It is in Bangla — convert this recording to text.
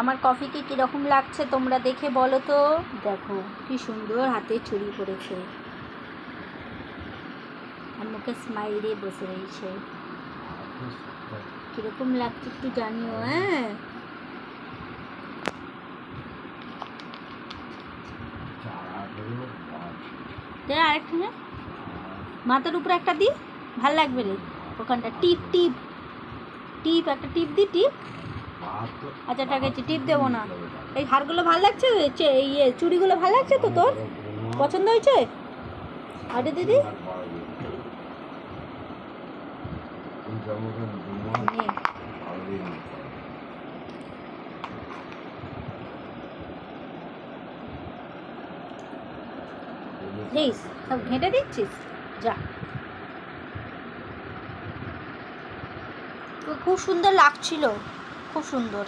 আমার কফিকে কীরকম লাগছে তোমরা দেখে বলো তো। দেখো, কি সুন্দর হাতে চুরি করেছে। আর মুখে স্মাইল বসে রয়েছে। কীরকম লাগছে একটু জানিও হ্যাঁ? আরেকটা না মাথার উপরে একটা দি, ভালো লাগবে রে। ওখানটা টিপ টিপ। টিপ, একটা টিপ দি, টিপ। আচ্ছা আছে টিপ দেবো না। এই হারগুলো ভালো লাগছে? ইয়ে চুড়িগুলো ভালো লাগছে তো তোর? পছন্দ হয়েছে? আরে দিদি। সব ঘেঁটে দিচ্ছিস? যা। খুব সুন্দর লাগছিল। খুব সুন্দর।